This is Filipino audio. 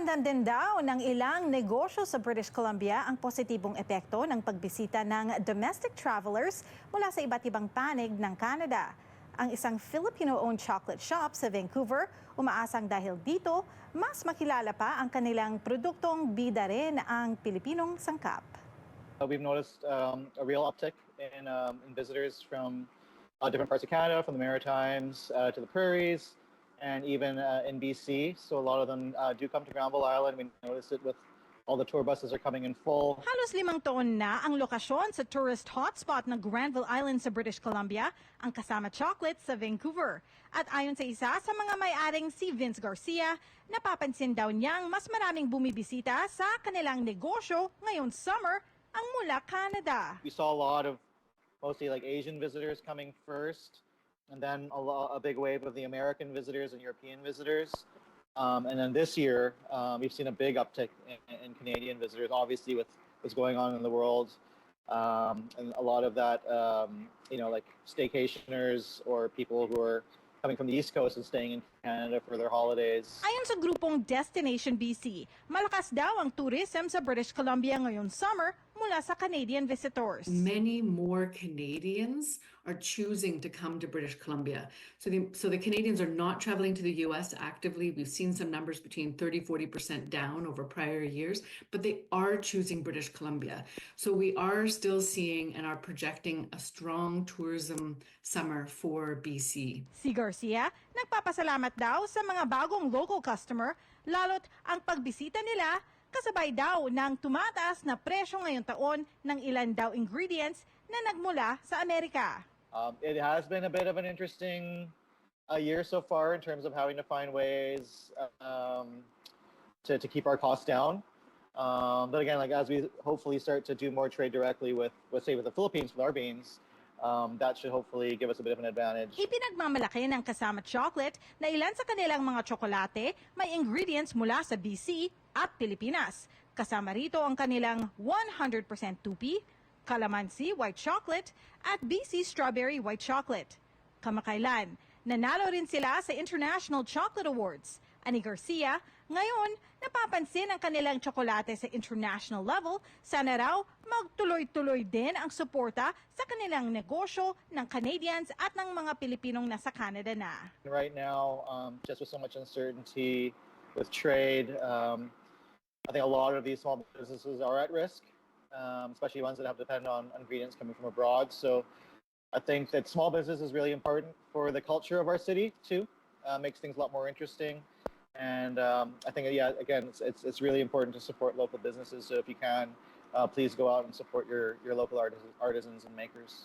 Naramdam din daw ng ilang negosyo sa British Columbia ang positibong epekto ng pagbisita ng domestic travelers mula sa iba't ibang panig ng Canada. Ang isang Filipino-owned chocolate shop sa Vancouver umaasang dahil dito, mas makilala pa ang kanilang produktong bida rin ang Pilipinong sangkap. Uh, We've noticed um, a real uptick in, um, in visitors from uh, different parts of Canada, from the Maritimes uh, to the Prairies, and even uh, in BC. So a lot of them uh, do come to Granville Island. We noticed it with all the tour buses are coming in full. Halos limang taon na ang lokasyon sa tourist hotspot ng Granville Island sa British Columbia, ang Kasama Chocolate sa Vancouver. At ayon sa isa sa mga may-aring si Vince Garcia, napapansin daw niyang mas maraming bumibisita sa kanilang negosyo ngayong summer ang mula Canada. We saw a lot of mostly like Asian visitors coming first, and then a, a big wave of the American visitors and European visitors. Um, and then this year, um, we've seen a big uptick in, in Canadian visitors, obviously with what's going on in the world. Um, and a lot of that, um, you know, like staycationers or people who are coming from the East Coast and staying in Canada for their holidays. Ayon sa grupong Destination BC, malakas daw ang tourism sa British Columbia ngayong summer mula sa Canadian visitors. many more Canadians are choosing to come to British Columbia. So the, so the Canadians are not traveling to the US actively. We've seen some numbers between 30, 40% down over prior years, but they are choosing British Columbia. So we are still seeing and are projecting a strong tourism summer for BC. Si Garcia, nagpapasalamat daw sa mga bagong local customer, lalo't ang pagbisita nila kasabay daw ng tumataas na presyo ngayong taon ng ilan daw ingredients na nagmula sa Amerika. Um, it has been a bit of an interesting uh, year so far in terms of having to find ways um, to, to keep our costs down. Um, but again, like as we hopefully start to do more trade directly with, with say with the Philippines with our beans, um, that should hopefully give us a bit of an advantage. Ipinagmamalaki ng kasama chocolate na ilan sa kanilang mga tsokolate may ingredients mula sa BC at Pilipinas. Kasama rito ang kanilang 100% tupi, calamansi white chocolate at BC strawberry white chocolate. Kamakailan, nanalo rin sila sa International Chocolate Awards. Ani Garcia, ngayon napapansin ang kanilang tsokolate sa international level, sana raw magtuloy-tuloy din ang suporta sa kanilang negosyo ng Canadians at ng mga Pilipinong nasa Canada na. Right now, um, just with so much uncertainty with trade, um, I think a lot of these small businesses are at risk, um, especially ones that have depend on ingredients coming from abroad. So I think that small business is really important for the culture of our city too. Uh, makes things a lot more interesting. And um, I think, yeah, again, it's, it's, it's really important to support local businesses. So if you can, uh, please go out and support your, your local artis- artisans and makers.